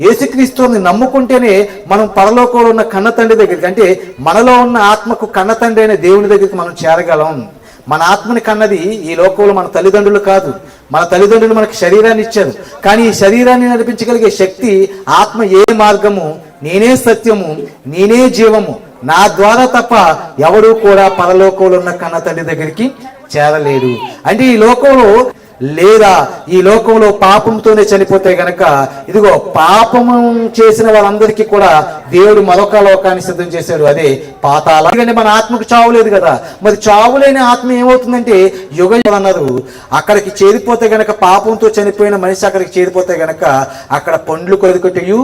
ఏసుక్రీస్తుని నమ్ముకుంటేనే మనం పరలోకంలో ఉన్న కన్న తండ్రి దగ్గరికి అంటే మనలో ఉన్న ఆత్మకు కన్న తండ్రి అనే దేవుని దగ్గరికి మనం చేరగలం. మన ఆత్మని కన్నది ఈ లోకంలో మన తల్లిదండ్రులు కాదు. మన తల్లిదండ్రులు మనకి శరీరాన్ని ఇచ్చారు. కానీ ఈ శరీరాన్ని నడిపించగలిగే శక్తి ఆత్మ ఏ మార్గము? నేనే సత్యము నేనే జీవము. నా ద్వారా తప్ప ఎవరూ కూడా పరలోకంలో ఉన్న కన్న తండ్రి దగ్గరికి చేరలేడు. అంటే ఈ లోకంలో లేదా ఈ లోకంలో పాపంతోనే చనిపోతే గనక ఇదిగో పాపము చేసిన వాళ్ళందరికీ కూడా దేవుడు మరొక లోకాన్ని సిద్ధం చేశాడు. అదే పాతాల ఎందుకంటే మన ఆత్మకు చావు లేదు కదా. మరి చావు లేని ఆత్మ ఏమవుతుందంటే యుగ అన్నారు అక్కడికి చేరిపోతే గనక పాపంతో చనిపోయిన మనిషి అక్కడికి చేరిపోతే గనక అక్కడ పండ్లు కొడుకుటయు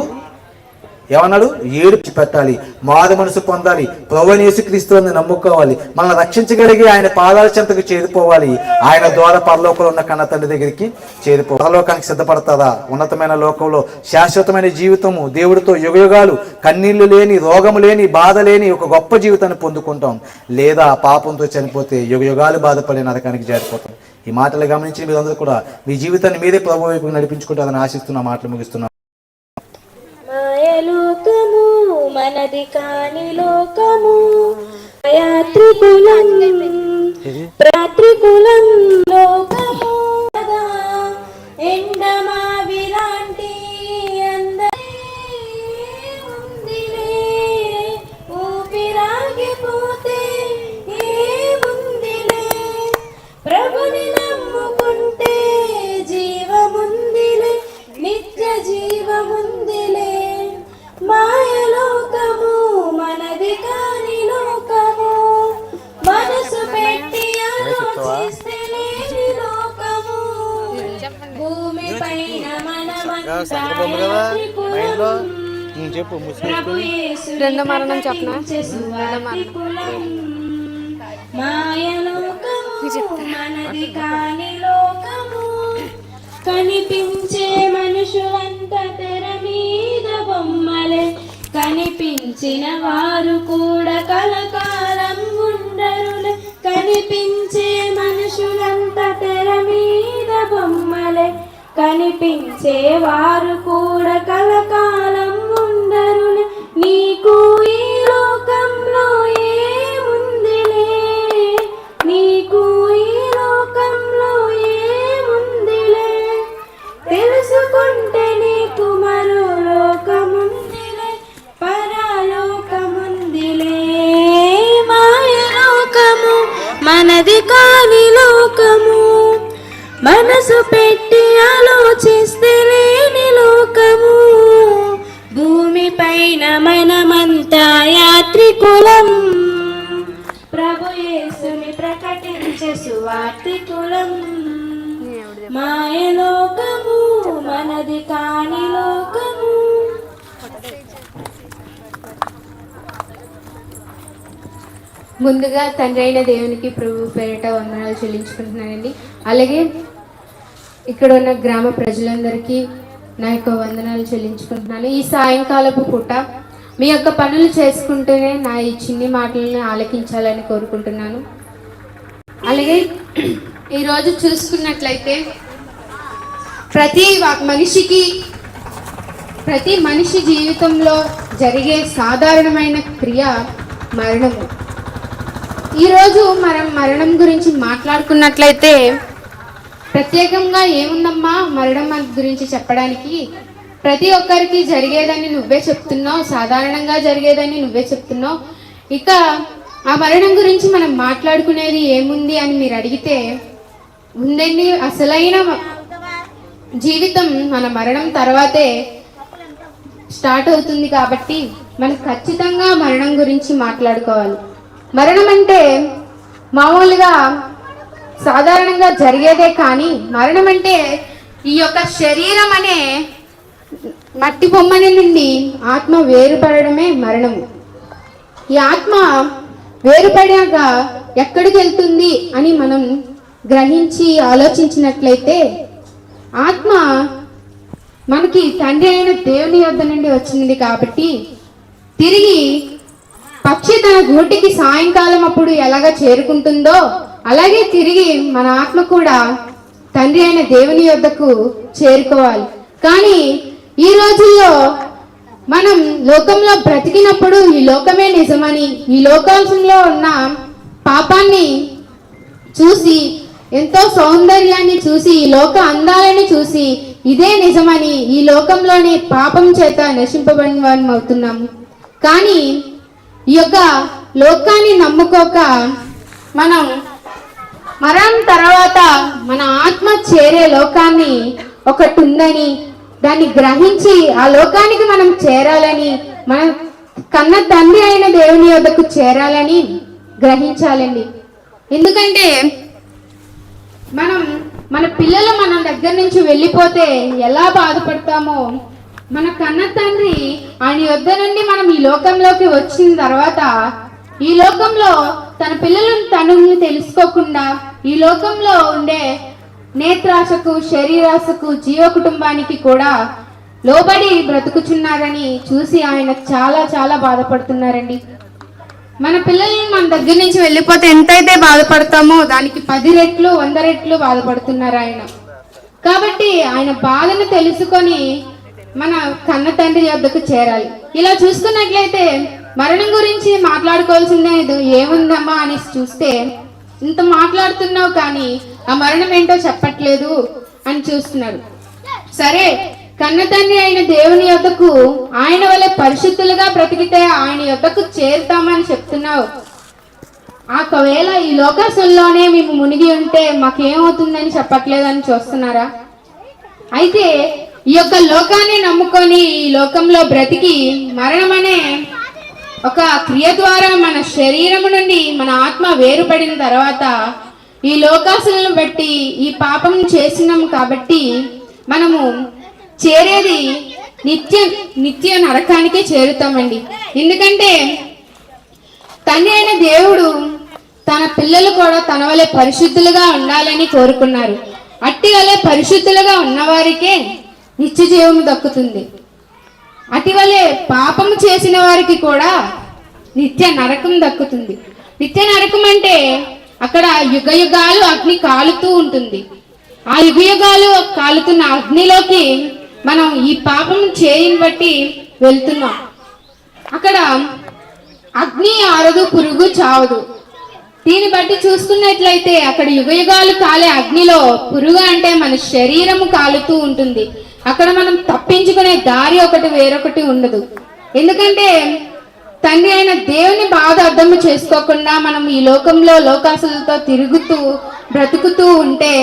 ఏమన్నాడు? ఏడుపు పెట్టాలి మారు మనసు పొందాలి ప్రవణేసుక్రీస్తుని నమ్ముకోవాలి మనల్ని రక్షించగలిగి ఆయన పాదాల చెంతకు చేరిపోవాలి ఆయన ద్వారా పరలోకంలో ఉన్న కన్న తండ్రి దగ్గరికి చేరిపో పరలోకానికి సిద్ధపడతారా? ఉన్నతమైన లోకంలో శాశ్వతమైన జీవితము దేవుడితో యుగయుగాలు కన్నీళ్ళు లేని రోగము లేని బాధ లేని ఒక గొప్ప జీవితాన్ని పొందుకుంటాం. లేదా పాపంతో చనిపోతే యుగయుగాలు బాధపడే నరకానికి చేరిపోతాం ఈ మాటలు గమనించి మీరందరూ కూడా మీ జీవితాన్ని మీరే ప్రభు వైపు నడిపించుకుంటారని ఆశిస్తున్న మాటలు ముగిస్తున్నాం మనది కాని లోకము. యాత్రికులం ప్రాత్రికులం చెప్పు రెండో మరణం చెప్పనా? కాని లోకము. కనిపించే మనుషులంతా తెర మీద బొమ్మలే. కనిపించిన వారు కూడా కలకాలం ఉండరులే కనిపించే కనిపించే వారు కూడా కలకాలం ఉండరు నీకు ఈ లోకంలో ఏముందిలే? నీకు ఈ లోకంలో ఏముందిలే? తెలుసుకుంటే నీకు మరో లోకముందిలే. పరలోకముందిలే. మాయలోకము మనది కాని లోకము. మనసు పెట్టి యాత్రికులం ప్రభు యేసుని ప్రకటించే సువార్తికులం మాయలోకము మనది కాని లోకము. ముందుగా తండ్రి అయిన దేవునికి ప్రభు పేరిట వందనాలు చెల్లించుకుంటున్నానండి. అలాగే ఇక్కడ ఉన్న గ్రామ ప్రజలందరికీ నా యొక్క వందనాలు చెల్లించుకుంటున్నాను. ఈ సాయంకాలపు పూట మీ యొక్క పనులు చేసుకుంటూనే నా ఈ చిన్ని మాటలను ఆలకించాలని కోరుకుంటున్నాను. అలాగే ఈరోజు చూసుకున్నట్లయితే ప్రతి మనిషికి ప్రతి మనిషి జీవితంలో జరిగే సాధారణమైన క్రియ మరణము. ఈరోజు మనం మరణం గురించి మాట్లాడుకున్నట్లయితే ప్రత్యేకంగా ఏముందమ్మా మరణం గురించి చెప్పడానికి? ప్రతి ఒక్కరికి జరిగేదని నువ్వే చెప్తున్నావు సాధారణంగా జరిగేదని నువ్వే చెప్తున్నావు. ఇక ఆ మరణం గురించి మనం మాట్లాడుకునేది ఏముంది అని మీరు అడిగితే ఉందండి అసలైన జీవితం మన మరణం తర్వాతే స్టార్ట్ అవుతుంది కాబట్టి మనం ఖచ్చితంగా మరణం గురించి మాట్లాడుకోవాలి. మరణం అంటే మామూలుగా సాధారణంగా జరిగేదే కానీ మరణం అంటే ఈ యొక్క శరీరం అనే మట్టి బొమ్మని నుండి ఆత్మ వేరుపడడమే మరణము. ఈ ఆత్మ వేరుపడాక ఎక్కడికి వెళ్తుంది అని మనం గ్రహించి ఆలోచించినట్లయితే ఆత్మ మనకి తండ్రి అయిన దేవుని యొద్ద నుండి వచ్చింది కాబట్టి తిరిగి పక్షి తన గూటికి సాయంకాలం అప్పుడు ఎలాగ చేరుకుంటుందో అలాగే తిరిగి మన ఆత్మ కూడా తండ్రి అయిన దేవుని యొద్దకు చేరుకోవాలి. కానీ ఈ రోజుల్లో మనం లోకంలో బ్రతికినప్పుడు ఈ లోకమే నిజమని ఈ లోకంలో ఉన్న పాపాన్ని చూసి ఎంతో సౌందర్యాన్ని చూసి ఈ లోక అందాలని చూసి ఇదే నిజమని ఈ లోకంలోని పాపం చేత నశింపబడిన వారం అవుతున్నాము. కానీ ఈ యొక్క లోకాన్ని నమ్ముకోక మనం మరణం తర్వాత మన ఆత్మ చేరే లోకాన్ని ఒకటి ఉందని దాన్ని గ్రహించి ఆ లోకానికి మనం చేరాలని మన కన్న తండ్రి అయిన దేవుని వద్దకు చేరాలని గ్రహించాలండి. ఎందుకంటే మనం మన పిల్లలు మన దగ్గర నుంచి వెళ్ళిపోతే ఎలా బాధపడతామో మన కన్న తండ్రి ఆయన యొద్ద నుండి మనం ఈ లోకంలోకి వచ్చిన తర్వాత ఈ లోకంలో తన పిల్లలను తనని తెలుసుకోకుండా ఈ లోకంలో ఉండే నేత్రాశకు శరీరాశకు జీవ కుటుంబానికి కూడా లోబడి బ్రతుకుచున్నారని చూసి ఆయన చాలా చాలా బాధపడుతున్నారండి. మన పిల్లల్ని మన దగ్గర నుంచి వెళ్ళిపోతే ఎంతైతే బాధపడతామో దానికి పది రెట్లు వంద రెట్లు బాధపడుతున్నారు ఆయన. కాబట్టి ఆయన బాధను తెలుసుకొని మన కన్న తండ్రి వద్దకు చేరాలి. ఇలా చూసుకున్నట్లయితే మరణం గురించి మాట్లాడుకోవాల్సిందే ఇది ఏముందమ్మా అని చూస్తే ఇంత మాట్లాడుతున్నావు కానీ ఆ మరణం ఏంటో చెప్పట్లేదు అని చూస్తున్నారు. సరే కన్నతండ్రి అయిన దేవుని యొద్దకు ఆయన వల్ల పరిశుద్ధులుగా బ్రతికితే ఆయన యొద్దకు చేరుతామని చెప్తున్నావు. ఒకవేళ ఈ లోకాసుల్లోనే మేము మునిగి ఉంటే మాకేమవుతుందని చెప్పట్లేదని చూస్తున్నారా? అయితే ఈ యొక్క లోకాన్ని నమ్ముకొని ఈ లోకంలో బ్రతికి మరణం అనే ఒక క్రియ ద్వారా మన శరీరము నుండి మన ఆత్మ వేరుపడిన తర్వాత ఈ లోకాసులను బట్టి ఈ పాపం చేసినాం కాబట్టి మనము చేరేది నిత్య నిత్య నరకానికే చేరుతామండి. ఎందుకంటే తండ్రి అయిన దేవుడు తన పిల్లలు కూడా తన వలె పరిశుద్ధులుగా ఉండాలని కోరుకున్నారు. అట్టి వలె పరిశుద్ధులుగా ఉన్నవారికే నిత్య జీవము దక్కుతుంది. అటివలే పాపము చేసిన వారికి కూడా నిత్య నరకం దక్కుతుంది. నిత్య నరకం అంటే అక్కడ యుగ యుగాలు అగ్ని కాలుతూ ఉంటుంది. ఆ యుగ యుగాలు కాలుతున్న అగ్నిలోకి మనం ఈ పాపం చేయని బట్టి వెళ్తున్నాం. అక్కడ అగ్ని ఆరదు పురుగు చావదు. దీన్ని బట్టి చూసుకున్నట్లయితే అక్కడ యుగ యుగాలు కాలే అగ్నిలో పురుగు అంటే మన శరీరము కాలుతూ ఉంటుంది. అక్కడ మనం తప్పించుకునే దారి ఒకటి వేరొకటి ఉండదు. ఎందుకంటే తండ్రి అయిన దేవుని బాధ అర్థం చేసుకోకుండా మనం ఈ లోకంలో లోకాసులతో తిరుగుతూ బ్రతుకుతూ ఉంటే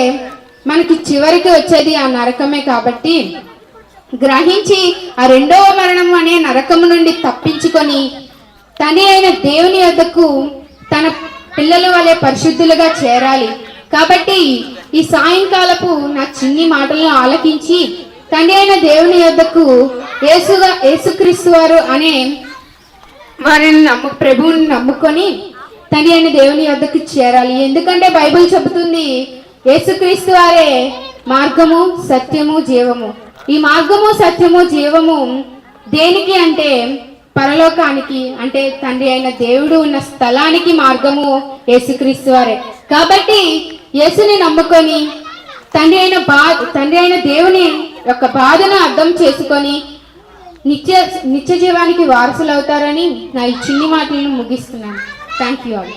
మనకి చివరికి వచ్చేది ఆ నరకమే కాబట్టి గ్రహించి ఆ రెండవ మరణం అనే నరకము నుండి తప్పించుకొని తని అయిన దేవుని వద్దకు తన పిల్లల వలె పరిశుద్ధులుగా చేరాలి. కాబట్టి ఈ సాయంకాలపు నా చిన్ని మాటలను ఆలకించి తండ్రి అయిన దేవుని యొద్దకు యేసుగా యేసుక్రీస్తు వారు అనే వారిని నమ్ము ప్రభువుని నమ్ముకొని తండ్రి అయిన దేవుని వద్దకు చేరాలి. ఎందుకంటే బైబిల్ చెబుతుంది యేసుక్రీస్తు వారే మార్గము సత్యము జీవము. ఈ మార్గము సత్యము జీవము దేనికి అంటే పరలోకానికి అంటే తండ్రి అయిన దేవుడు ఉన్న స్థలానికి మార్గము యేసుక్రీస్తు వారే. కాబట్టి యేసుని నమ్ముకొని తండ్రి అయిన బా తండ్రి అయిన దేవుని యొక్క బాధను అర్థం చేసుకొని నిత్య నిత్య జీవానికి వారసులు అవుతారని నా ఈ చిన్ని మాటలను ముగిస్తున్నాను. Thank you all